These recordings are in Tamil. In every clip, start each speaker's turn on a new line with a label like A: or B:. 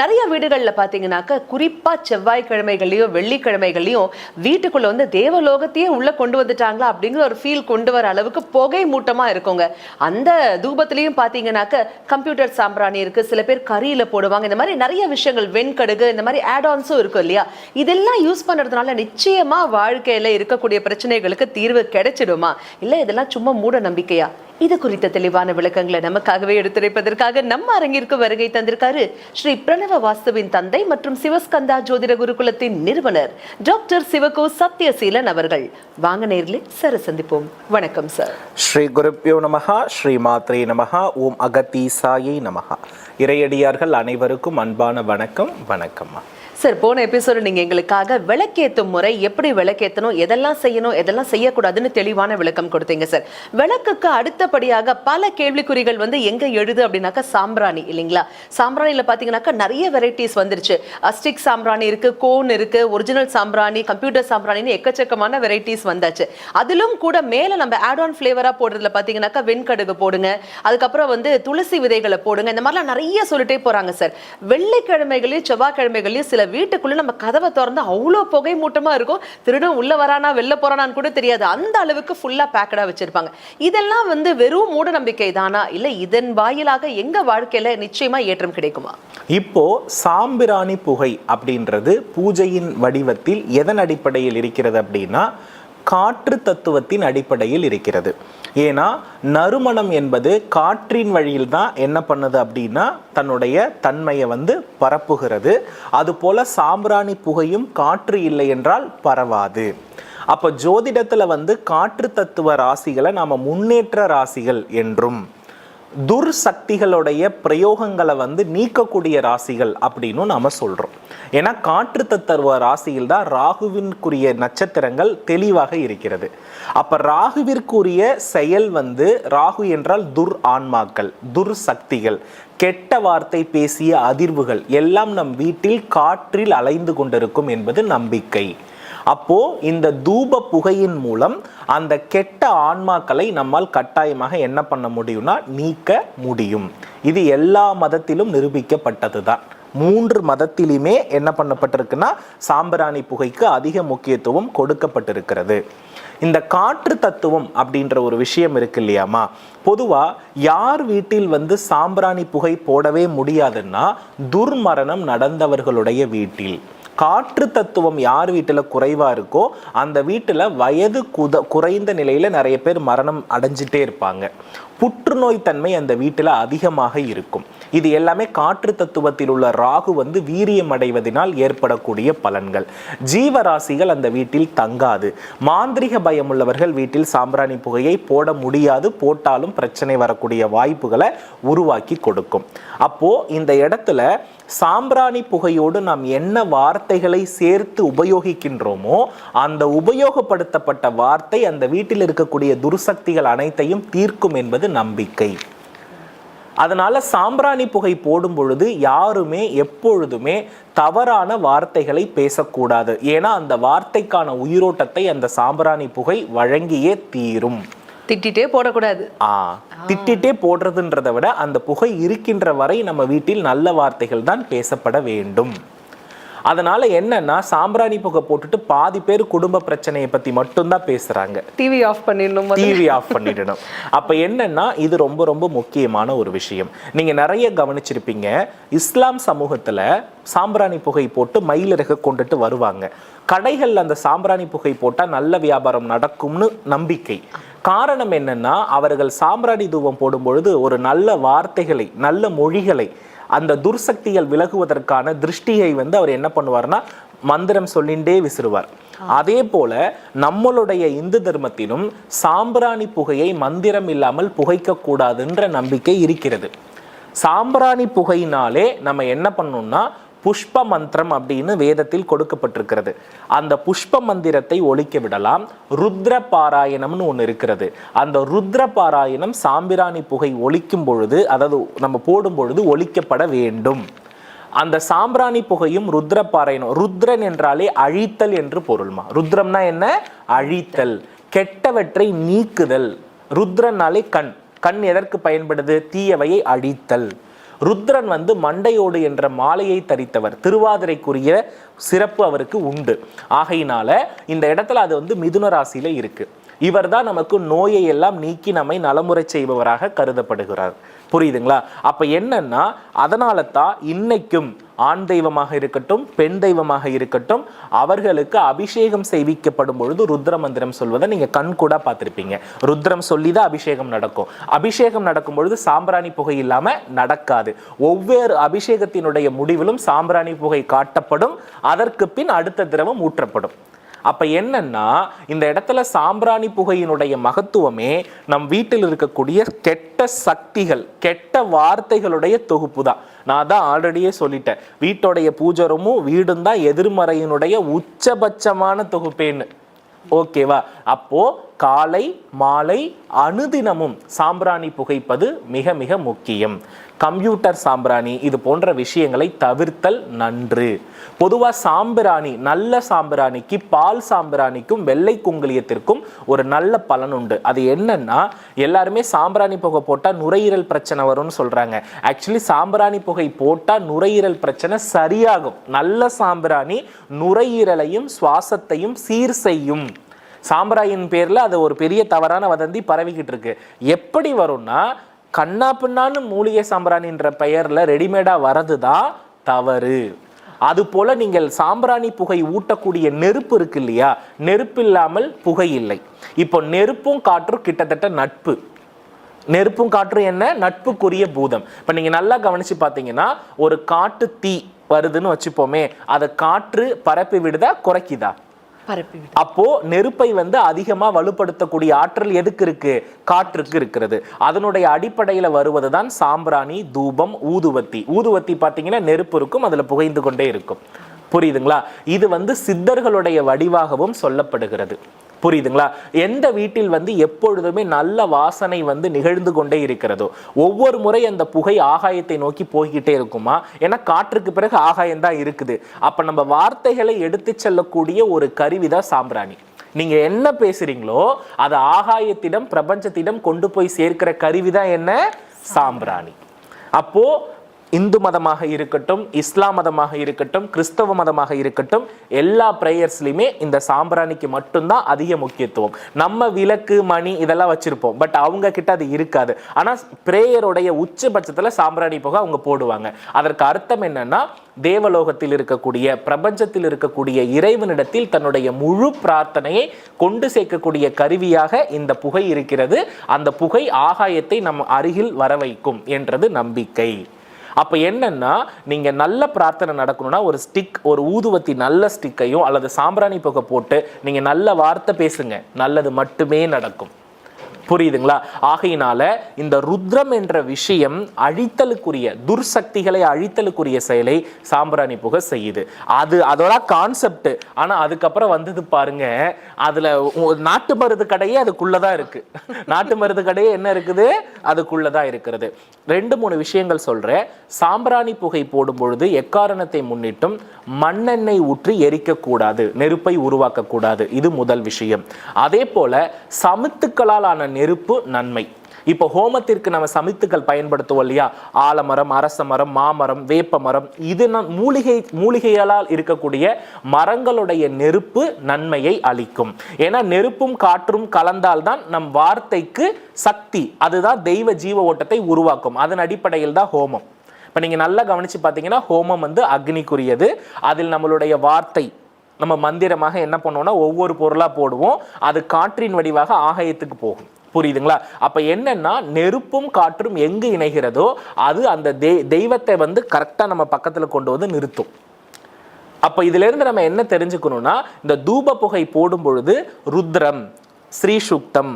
A: நிறைய வீடுகள்ல பார்த்தீங்கன்னாக்க குறிப்பா செவ்வாய்க்கிழமைகளையும் வெள்ளிக்கிழமைகள்லயும் வீட்டுக்குள்ள வந்து தேவலோகத்தையே உள்ள கொண்டு வந்துட்டாங்களா அப்படிங்கிற ஒரு ஃபீல் கொண்டு வர அளவுக்கு புகை மூட்டமா இருக்குங்க. அந்த தூபத்துலேயும் பார்த்தீங்கன்னாக்க கம்ப்யூட்டர் சாம்பிராணி இருக்குது சில பேர் கறியில போடுவாங்க. இந்த மாதிரி நிறைய விஷயங்கள் வெண்கடுகு இந்த மாதிரி ஆட்ஆன்ஸும் இருக்கும் இல்லையா? இதெல்லாம் யூஸ் பண்ணுறதுனால நிச்சயமா வாழ்க்கையில இருக்கக்கூடிய பிரச்சனைகளுக்கு தீர்வு கிடைச்சிடுமா? இல்ல இதெல்லாம் சும்மா மூட நம்பிக்கையா? இது குறித்த தெளிவான விளக்கங்களை நமக்காகவே எடுத்துரைப்பதற்காக நம்ம அரங்கிற்கு வருகை தந்திருக்காரு ஸ்ரீ பிரணவ வாஸ்துவின் தந்தை மற்றும் சிவஸ்கந்தா ஜோதிட குருகுலத்தின் நிறுவனர் டாக்டர் சிவகோ சத்யசீலன் அவர்கள். வாங்க நேரில் சர சந்திப்போம். வணக்கம் சார்.
B: ஸ்ரீ குருப்பியோ நமகா ஸ்ரீ மாத்ரே நமகா ஓம் அகத்தீசாயை நமகா இறையடியார்கள் அனைவருக்கும் அன்பான வணக்கம் வணக்கம்மா.
A: சார் போன எபிசோடு நீங்க எங்களுக்காக விளக்கேத்தும் முறை எப்படி விளக்கேத்தணும் எதெல்லாம் செய்யணும் எதெல்லாம் செய்யக்கூடாதுன்னு தெளிவான விளக்கம் கொடுத்தீங்க சார். விளக்குக்கு அடுத்தபடியாக பல கேள்விக்குறிகள் வந்து எங்க எழுது அப்படின்னாக்கா சாம்பிராணி இல்லைங்களா? சாம்பிராணியில பாத்தீங்கன்னாக்கா நிறைய வெரைட்டிஸ் வந்துருச்சு. அஸ்டிக் சாம்பிராணி இருக்கு கோன் இருக்கு ஒரிஜினல் சாம்பிராணி கம்ப்யூட்டர் சாம்பிராணின்னு எக்கச்சக்கமான வெரைட்டிஸ் வந்தாச்சு. அதிலும் கூட மேல நம்ம ஆட் ஆன் ஃபிளேவரா போடுறதுல பாத்தீங்கன்னாக்கா வெண்கடுகு போடுங்க அதுக்கப்புறம் வந்து துளசி விதைகளை போடுங்க இந்த மாதிரிலாம் நிறைய சொல்லிட்டே போறாங்க சார். வெள்ளிக்கிழமைகளையும் செவ்வாய்க்கிழமைகளையும் சில வீட்டுக்குள்ளே நம்ம கதவை திறந்து அவ்வளோ புகை மூட்டமாக இருக்கும். திருடன் உள்ளே வரானா வெளில போகிறானான்னு கூட தெரியாது. அந்த அளவுக்கு ஃபுல்லாக பேக்கடாக வச்சுருப்பாங்க. இதெல்லாம் வந்து வெறும் மூட நம்பிக்கை தானா? இல்லை இதன் வாயிலாக எங்கள் வாழ்க்கையில் நிச்சயமாக ஏற்றம் கிடைக்குமா?
B: இப்போ சாம்பிராணி புகை அப்படின்றது பூஜையின் வடிவத்தில் எதன் அடிப்படையில் இருக்கிறது அப்படின்னா காற்று தத்துவத்தின் அடிப்படையில் இருக்கிறது. ஏன்னா நறுமணம் என்பது காற்றின் வழியில் தான் என்ன பண்ணுது அப்படின்னா தன்னுடைய தன்மையை வந்து பரப்புகிறது. அதுபோல சாம்பிராணி புகையும் காற்று இல்லை என்றால் பரவாது. அப்போ ஜோதிடத்தில் வந்து காற்று தத்துவ ராசிகளை நாம் முன்னேற்ற ராசிகள் என்றும் துர்சக்திகளுடைய பிரயோகங்களை வந்து நீக்கக்கூடிய ராசிகள் அப்படின்னு நாம சொல்றோம். ஏன்னா காற்று தத்துவ ராசியில் தான் ராகுவிற்குரிய நட்சத்திரங்கள் தெளிவாக இருக்கிறது. அப்ப ராகுவிற்குரிய செயல் வந்து ராகு என்றால் துர் ஆன்மாக்கள் துர் சக்திகள் கெட்ட வார்த்தை பேசிய அதிர்வுகள் எல்லாம் நம் வீட்டில் காற்றில் அலைந்து கொண்டிருக்கும் என்பது நம்பிக்கை. அப்போ இந்த தூப புகையின் மூலம் அந்த கெட்ட ஆன்மாக்களை நம்மால் கட்டாயமாக என்ன பண்ண முடியும்னா நீக்க முடியும். இது எல்லா மதத்திலும் நிரூபிக்கப்பட்டதுதான். மூன்று மதத்திலுமே என்ன பண்ணப்பட்டிருக்குன்னா சாம்பிராணி புகைக்கு அதிக முக்கியத்துவம் கொடுக்கப்பட்டிருக்கிறது. இந்த காற்று தத்துவம் அப்படின்ற ஒரு விஷயம் இருக்கு இல்லையாமா? பொதுவா யார் வீட்டில் வந்து சாம்பிராணி புகை போடவே முடியாதுன்னா துர்மரணம் நடந்தவர்களுடைய வீட்டில். காற்று தத்துவம் யார் வீட்டில் குறைவாக இருக்கோ அந்த வீட்டில் வயது குத குறைந்த நிலையில் நிறைய பேர் மரணம் அடைஞ்சிட்டே இருப்பாங்க. புற்றுநோய் தன்மை அந்த வீட்டில் அதிகமாக இருக்கும். இது எல்லாமே காற்று தத்துவத்தில் உள்ள ராகு வந்து வீரியம் அடைவதனால் ஏற்படக்கூடிய பலன்கள். ஜீவராசிகள் அந்த வீட்டில் தங்காது. மாந்திரிக பயம் உள்ளவர்கள் வீட்டில் சாம்பிராணி புகையை போட முடியாது. போட்டாலும் பிரச்சனை வரக்கூடிய வாய்ப்புகளை உருவாக்கி கொடுக்கும். அப்போ இந்த இடத்துல சாம்பிராணி புகையோடு நாம் என்ன வார்த்தைகளை சேர்த்து உபயோகிக்கின்றோமோ அந்த உபயோகப்படுத்தப்பட்ட வார்த்தை அந்த வீட்டில் இருக்கக்கூடிய துர்சக்திகள் அனைத்தையும் தீர்க்கும் என்பது நம்பிக்கை. அதனால சாம்பிராணி புகை போடும் பொழுது யாருமே எப்பொழுதுமே தவறான வார்த்தைகளை பேசக்கூடாது. ஏன்னா அந்த வார்த்தைக்கான உயிரோட்டத்தை அந்த சாம்பிராணி புகை வழங்கியே தீரும்.
A: திட்டிட்டே போடக்கூடாது.
B: ஆ திட்டிட்டே போடுறதுன்றதை விட அந்த புகை இருக்கின்ற வரை நம்ம வீட்டில் நல்ல வார்த்தைகள் தான் பேசப்பட வேண்டும். அதனால என்னன்னா சாம்பிராணி புகை போட்டுட்டு பாதி பேர் குடும்ப பிரச்சனையை பத்தி மட்டும்தான் பேசுறாங்க.
A: டிவி ஆஃப் பண்ணிடணும்.
B: டிவி ஆஃப் பண்ணிடணும். அப்ப என்னன்னா இது ரொம்ப ரொம்ப முக்கியமான ஒரு விஷயம். நீங்க நிறைய கவனிச்சிருப்பீங்க இஸ்லாம் சமூகத்துல சாம்பிராணி புகை போட்டு மயிலிறக கொண்டுட்டு வருவாங்க. கடைகள்ல அந்த சாம்பிராணி புகை போட்டா நல்ல வியாபாரம் நடக்கும்னு நம்பிக்கை. காரணம் என்னன்னா அவர்கள் சாம்பிராணி தூபம் போடும் பொழுது ஒரு நல்ல வார்த்தைகளை நல்ல மொழிகளை அந்த துர்சக்திகள் விலகுவதற்கான திருஷ்டியை வந்து அவர் என்ன பண்ணுவார்னா மந்திரம் சொல்லிண்டே விசிறுவார். அதே போல நம்மளுடைய இந்து தர்மத்திலும் சாம்பிராணி புகையை மந்திரம் இல்லாமல் புகைக்க கூடாதுன்ற நம்பிக்கை இருக்கிறது. சாம்பிராணி புகையினாலே நம்ம என்ன பண்ணணும்னா புஷ்ப மந்திரம் அப்படின்னு வேதத்தில் கொடுக்கப்பட்டிருக்கிறது. அந்த புஷ்ப மந்திரத்தை ஒழிக்க விடலாம். ருத்ர பாராயணம்னு ஒன்று இருக்கிறது. அந்த ருத்ர பாராயணம் சாம்பிராணி புகை ஒழிக்கும் பொழுது அதாவது நம்ம போடும் பொழுது ஒழிக்கப்பட வேண்டும். அந்த சாம்பிராணி புகையும் ருத்ர பாராயணம் ருத்ரன் என்றாலே அழித்தல் என்று பொருள்மா. ருத்ரம்னா என்ன? அழித்தல். கெட்டவற்றை நீக்குதல். ருத்ரனாலே கண். கண் எதற்கு பயன்படுது? தீயவையை அழித்தல். ருத்ரன் வந்து மண்டையோடு என்ற மாலையை தரித்தவர். திருவாதிரைக்குரிய சிறப்பு அவருக்கு உண்டு. ஆகையினால இந்த இடத்துல அது வந்து மிதுன ராசியில இவர் இவர்தான் நமக்கு நோயை எல்லாம் நீக்கி நம்மை நலமுறை செய்பவராக கருதப்படுகிறார். புரியுதுங்களா? அப்ப என்னன்னா அதனால தான் இன்னைக்கும் ஆண் தெய்வமாக இருக்கட்டும் பெண் தெய்வமாக இருக்கட்டும் அவர்களுக்கு அபிஷேகம் செய்விக்கப்படும் பொழுது ருத்ர மந்திரம் சொல்வதை நீங்க கண் கூட பார்த்திருப்பீங்க. ருத்ரம் சொல்லி தான் அபிஷேகம் நடக்கும். அபிஷேகம் நடக்கும் பொழுது சாம்பிராணி புகை இல்லாம நடக்காது. ஒவ்வொரு அபிஷேகத்தினுடைய முடிவிலும் சாம்பிராணி புகை காட்டப்படும். அதற்கு பின் அடுத்த திரவம் ஊற்றப்படும். அப்போ என்னன்னா இந்த இடத்துல சாம்பிராணி புகையினுடைய மகத்துவமே நம் வீட்டில் இருக்கக்கூடிய கெட்ட சக்திகள் கெட்ட வார்த்தைகளுடைய தொகுப்பு தான் நான் தான் ஆல்ரெடியே சொல்லிட்டேன். வீட்டோடைய பூஜரமும் வீடும் தான் எதிர்மறையினுடைய உச்சபட்சமான தொகுப்பேன்னு. ஓகேவா? அப்போ காலை மாலை அனுதினமும் சாம்பிராணி புகைப்பது மிக மிக முக்கியம். கம்ப்யூட்டர் சாம்பிராணி இது போன்ற விஷயங்களை தவிர்த்தல் நன்று. பொதுவாக சாம்பிராணி நல்ல சாம்பிராணிக்கு பால் சாம்பிராணிக்கும் வெள்ளை குங்குளியத்திற்கும் ஒரு நல்ல பலன் உண்டு. அது என்னன்னா எல்லாருமே சாம்பிராணி புகை போட்டால் நுரையீரல் பிரச்சனை வரும்னு சொல்கிறாங்க ஆக்சுவலி சாம்பிராணி புகை போட்டால் நுரையீரல் பிரச்சனை சரியாகும். நல்ல சாம்பிராணி நுரையீரலையும் சுவாசத்தையும் சீர் செய்யும். சாம்பிராயின் பேரில் அது ஒரு பெரிய தவறான வதந்தி பரவிக்கிட்டு இருக்கு எப்படி வரும்னா கண்ணா பின்னான்னு மூலிகை சாம்பிராணின்ற பெயரில் ரெடிமேடாக வரது தான் தவறு. அது போல நீங்கள் சாம்பிராணி புகை ஊட்டக்கூடிய நெருப்பு இருக்கு இல்லையா நெருப்பு இல்லாமல் புகை இல்லை. இப்போ நெருப்பும் காற்றும் கிட்டத்தட்ட நட்பு. நெருப்பும் காற்றும் என்ன? நட்புக்குரிய பூதம். இப்போ நீங்கள் நல்லா கவனித்து பார்த்தீங்கன்னா ஒரு காட்டு தீ வருதுன்னு வச்சுப்போமே அதை காற்று பரப்பி விடுதா குறைக்குதா? அப்போ நெருப்பை வந்து அதிகமா வலுப்படுத்தக்கூடிய ஆற்றல் எதுக்கு இருக்கு? காற்றுக்கு இருக்கிறது. அதனுடைய அடிப்படையில வருவதுதான் சாம்பிராணி தூபம் ஊதுவத்தி. ஊதுவத்தி பாத்தீங்கன்னா நெருப்பு இருக்கும் அதுல புகைந்து கொண்டே இருக்கும். புரியுதுங்களா? இது வந்து சித்தர்களுடைய வடிவாகவும் சொல்லப்படுகிறது. புரியுதுங்களா? எந்த வீட்டில் வந்து எப்பொழுதுமே நல்ல வாசனை வந்து நிகழ்ந்து கொண்டே இருக்கிறதோ ஒவ்வொரு முறை அந்த புகை ஆகாயத்தை நோக்கி போய்கிட்டே இருக்குமா? ஏன்னா காற்றுக்கு பிறகு ஆகாயம் தான் இருக்குது. அப்ப நம்ம வார்த்தைகளை எடுத்து செல்லக்கூடிய ஒரு கருவிதான் சாம்பிராணி. நீங்க என்ன பேசுறீங்களோ அது ஆகாயத்திடம் பிரபஞ்சத்திடம் கொண்டு போய் சேர்க்கிற கருவிதான் என்ன? சாம்பிராணி. அப்போ இந்து மதமாக இருக்கட்டும் இஸ்லாம் மதமாக இருக்கட்டும் கிறிஸ்தவ மதமாக இருக்கட்டும் எல்லா ப்ரேயர்ஸ்லையுமே இந்த சாம்பிராணிக்கு மட்டும்தான் அதிக முக்கியத்துவம். நம்ம விளக்கு மணி இதெல்லாம் வச்சுருப்போம். பட் அவங்க கிட்ட அது இருக்காது. ஆனால் பிரேயருடைய உச்சபட்சத்தில் சாம்பிராணி புகை அவங்க போடுவாங்க. அதற்கு அர்த்தம் என்னன்னா தேவலோகத்தில் இருக்கக்கூடிய பிரபஞ்சத்தில் இருக்கக்கூடிய இறைவனிடத்தில் தன்னுடைய முழு பிரார்த்தனையை கொண்டு சேர்க்கக்கூடிய கருவியாக இந்த புகை இருக்கிறது. அந்த புகை ஆகாயத்தை நம் அருகில் வர வைக்கும் என்றது நம்பிக்கை. அப்போ என்னன்னா நீங்கள் நல்ல பிரார்த்தனை நடக்கணும்னா ஒரு ஸ்டிக் ஒரு ஊதுவத்தி நல்ல ஸ்டிக்கையும் அல்லது சாம்பிராணி புகை போட்டு நீங்கள் நல்ல வார்த்தை பேசுங்க. நல்லது மட்டுமே நடக்கும். புரியுதுங்களா? ஆகையினால இந்த ருத்ரம் என்ற விஷயம் அழித்தலுக்குரிய துர்சக்திகளை அழித்தலுக்குரிய செயலை சாம்பிராணி புகை செய்யுது. அது அதோட கான்செப்ட் ஆனா அதுக்கப்புறம் வந்தது பாருங்க அதுல நாட்டு மருந்து கடையே அதுக்குள்ளதான் இருக்கு. நாட்டு மருந்து கடையே என்ன இருக்குது? அதுக்குள்ளதான் இருக்கிறது. ரெண்டு மூணு விஷயங்கள் சொல்றேன். சாம்பிராணி புகை போடும் பொழுது எக்காரணத்தை முன்னிட்டும் மண்ணெண்ணெய் ஊற்றி எரிக்கக்கூடாது நெருப்பை உருவாக்கக்கூடாது. இது முதல் விஷயம். அதே போல சமுத்துக்களால் ஆன நெருப்பு நன்மை. இப்போ ஹோமத்திற்கு நம்ம சமித்துக்கள் பயன்படுத்துவோம் இல்லையா? ஆலமரம் அரச மரம் மாமரம் வேப்ப மரம் இது மூலிகை மூலிகைகளால் இருக்கக்கூடிய மரங்களுடைய நெருப்பு நன்மையை அளிக்கும். ஏன்னா நெருப்பும் காற்றும் கலந்தால்தான் நம் வார்த்தைக்கு சக்தி அதுதான் தெய்வ ஜீவ ஓட்டத்தை உருவாக்கும். அதன் அடிப்படையில் தான் ஹோமம். இப்போ நீங்க நல்லா கவனிச்சு பார்த்தீங்கன்னா ஹோமம் வந்து அக்னிக்குரியது. அதில் நம்மளுடைய வார்த்தை நம்ம மந்திரமாக என்ன பண்ணுவோம்னா ஒவ்வொரு பொருளா போடுவோம். அது காற்றின் வடிவாக ஆகாயத்துக்கு போகும். புரியுதுங்களா? அப்ப என்னன்னா நெருப்பும் காற்றும் எங்கு இணைகிறதோ அது அந்த தெய்வத்தை வந்து கரெக்டா நம்ம பக்கத்துல கொண்டு வந்து நிறுத்தும். அப்ப இதுல இருந்து நம்ம என்ன தெரிஞ்சுக்கணும்னா இந்த தூப புகை போடும் பொழுது ருத்ரம் ஸ்ரீ சுக்தம்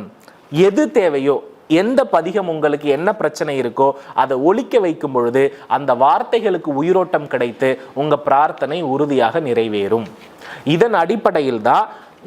B: எது தேவையோ எந்த பதிகம் உங்களுக்கு என்ன பிரச்சனை இருக்கோ அதை ஒழிக்க வைக்கும் பொழுது அந்த வார்த்தைகளுக்கு உயிரோட்டம் கிடைத்து உங்க பிரார்த்தனை உறுதியாக நிறைவேறும். இதன் அடிப்படையில் தான்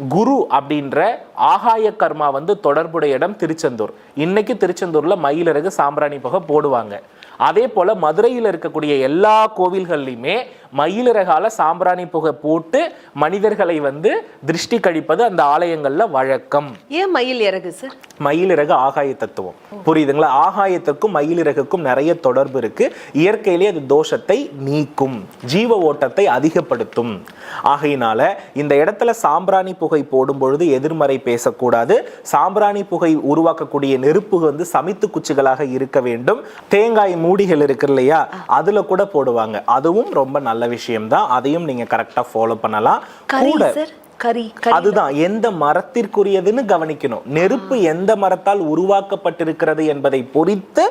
B: குரு அப்படின்ற ஆகாய கர்மா வந்து தொடர்புடைய இடம் திருச்செந்தூர். இன்னைக்கு திருச்செந்தூர்ல மயிலிறகு சாம்பிராணி புகை போடுவாங்க. அதே போல மதுரையில் இருக்கக்கூடிய எல்லா கோவில்கள்லையுமே மயிலிறகால சாம்பிராணி புகை போட்டு மனிதர்களை வந்து திருஷ்டி கழிப்பது அந்த ஆலயங்கள்ல வழக்கம்.
A: ஏன் மயில் இறகு சார்
B: மயிலிறகு ஆகாய தத்துவம். புரியுதுங்களா? ஆகாயத்திற்கும் மயிலிறகுக்கும் நிறைய தொடர்பு இருக்கு. இயற்கையிலே அது தோஷத்தை நீக்கும் ஜீவ ஓட்டத்தை அதிகப்படுத்தும். ஆகையினால இந்த இடத்துல சாம்பிராணி புகை போடும் பொழுது எதிர்மறை பேசக்கூடாது. சாம்பிராணி புகை உருவாக்கக்கூடிய நெருப்பு வந்து சமித்து குச்சிகளாக இருக்க வேண்டும். தேங்காய் மூடிகள் இருக்கு இல்லையா? அதுல கூட போடுவாங்க. அதுவும் ரொம்ப நல்ல விஷயம்தான். அதையும் நீங்க கரெக்டா ஃபாலோ பண்ணலாம். கூட
A: கரி
B: அதுதான் எந்த மரத்திற்குரியதுன்னு கவனிக்கணும். நெருப்பு எந்த மரத்தால் உருவாக்கப்பட்டிருக்கிறது என்பதை பொறித்து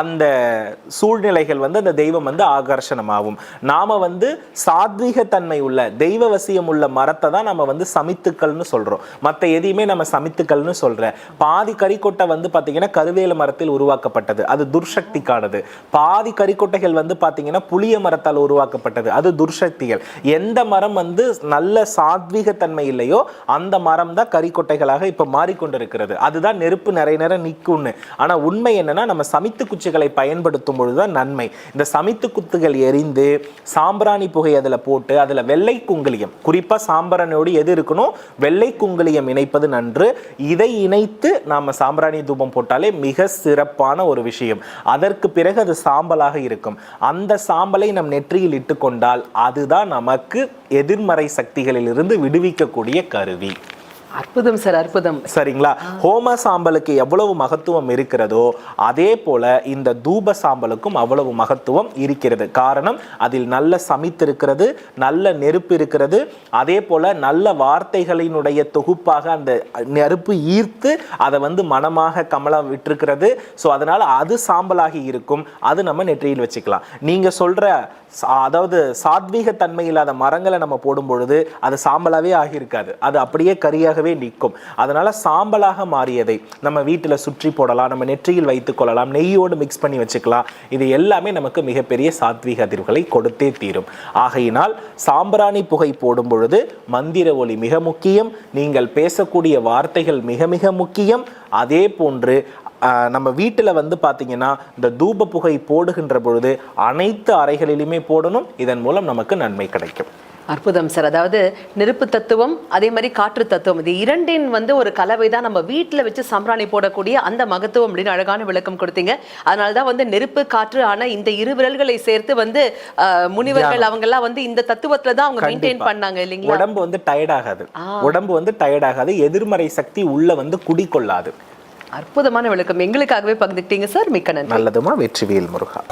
B: அந்த சூழ்நிலைகள் வந்து அந்த தெய்வம் வந்து ஆகர்ஷணமாகும். நாம வந்து சாத்வீக தன்மை உள்ள தெய்வ வசியம் உள்ள மரத்தை தான் நம்ம வந்து சமித்துக்கள்னு சொல்றோம். மத்த எதையுமே நம்ம சமித்துக்கள்னு சொல்ற. பாதி கறிக்கொட்டை வந்து பாத்தீங்கன்னா கருவேல மரத்தில் உருவாக்கப்பட்டது. அது துர்சக்திக்கானது. பாதி கறிக்கொட்டைகள் வந்து பாத்தீங்கன்னா புளிய மரத்தால் உருவாக்கப்பட்டது. அது துர்சக்திகள். எந்த மரம் வந்து நல்ல சாத்வீக தன்மை இல்லையோ அந்த மரம் தான் கறிக்கொட்டைகளாக இப்போ மாறிக்கொண்டிருக்கிறது. அதுதான் நெருப்பு நிறைய நேரம் நிற்கும்னு ஆனால் உண்மை என்னன்னா நம்ம சமித்து குச்சிகளை பயன்படுத்தும் பொழுதுதான் நன்மை. இந்த சமித்து குத்துகள் எரிந்து சாம்பிராணி புகை அதில் போட்டு அதுல வெள்ளை குங்குளியம். குறிப்பாக சாம்பிராணியோடு எது இருக்கணும்? வெள்ளை குங்குளியம் இணைப்பது நன்று. இதை இணைத்து நாம சாம்பிராணி தூபம் போட்டாலே மிக சிறப்பான ஒரு விஷயம். அதற்கு பிறகு அது சாம்பலாக இருக்கும். அந்த சாம்பலை நம் நெற்றியில் இட்டுக்கொண்டால் அதுதான் நமக்கு எதிர்மறை சக்திகளிலிருந்து விடுவிக்கக்கூடிய கருவி.
A: அற்புதம் சார் அற்புதம்.
B: சரிங்களா? ஹோம சாம்பலுக்கு எவ்வளவு மகத்துவம் இருக்கிறதோ அதே போல இந்த தூப சாம்பலுக்கும் அவ்வளவு மகத்துவம் இருக்கிறது. காரணம் அதில் நல்ல சமித்திருக்கிறது நல்ல நெருப்பு இருக்கிறது. அதே போல நல்ல வார்த்தைகளினுடைய தொகுப்பாக அந்த நெருப்பு ஈர்த்து அதை வந்து மனமாக கமலம் விட்டுருக்கிறது. ஸோ அதனால அது சாம்பலாகி இருக்கும். அது நம்ம நெற்றியில் வச்சுக்கலாம். நீங்க சொல்ற சா- அதாவது சாத்வீக தன்மை இல்லாத மரங்களை நம்ம போடும் பொழுது அது சாம்பலாவே ஆகியிருக்காது. அது அப்படியே கரியாகவே நிற்கும். அதனால் சாம்பலாக மாறியதை நம்ம வீட்டில் சுற்றி போடலாம் நம்ம நெற்றியில் வைத்துக்கொள்ளலாம் நெய்யோடு மிக்ஸ் பண்ணி வச்சுக்கலாம். இது எல்லாமே நமக்கு மிகப்பெரிய சாத்வீக அதிர்வுகளை கொடுத்தே தீரும். ஆகையினால் சாம்பிராணி புகை போடும் பொழுது மந்திர ஒளி மிக முக்கியம் நீங்கள் பேசக்கூடிய வார்த்தைகள் மிக மிக முக்கியம். அதே போன்று நம்ம வீட்டில் வந்து பார்த்தீங்கன்னா இந்த தூப புகை போடுகின்ற பொழுது அனைத்து அறைகளிலுமே போடணும். இதன் மூலம் நமக்கு நன்மை கிடைக்கும்.
A: அற்புதம் சார். அதாவது நெருப்பு தத்துவம் அதே மாதிரி காற்று தத்துவம். இது இரண்டின் வந்து ஒரு கலவை தான் நம்ம வீட்டில் வச்சு சாம்பிராணி போடக்கூடிய அந்த மகத்துவம் அப்படின்னு அழகான விளக்கம் கொடுத்தீங்க. அதனால தான் வந்து நெருப்பு காற்று ஆன இந்த இரு விரல்களை சேர்த்து வந்து முனிவர்கள் அவங்க எல்லாம் வந்து இந்த தத்துவத்துல தான் அவங்க மெயின்டைன். பண்ணாங்க இல்லைங்களா?
B: உடம்பு வந்து டயர்ட் ஆகாது. உடம்பு வந்து டயர்ட் ஆகாது. எதிர்மறை சக்தி உள்ள வந்து குடிக்கொள்ளாது.
A: அற்புதமான விளக்கம். எங்களுக்காகவே பகிர்ந்துக்கிட்டீங்க சார். மிக்க நன்றி.
B: நல்லதுமா? வெற்றிவேல் முருகா.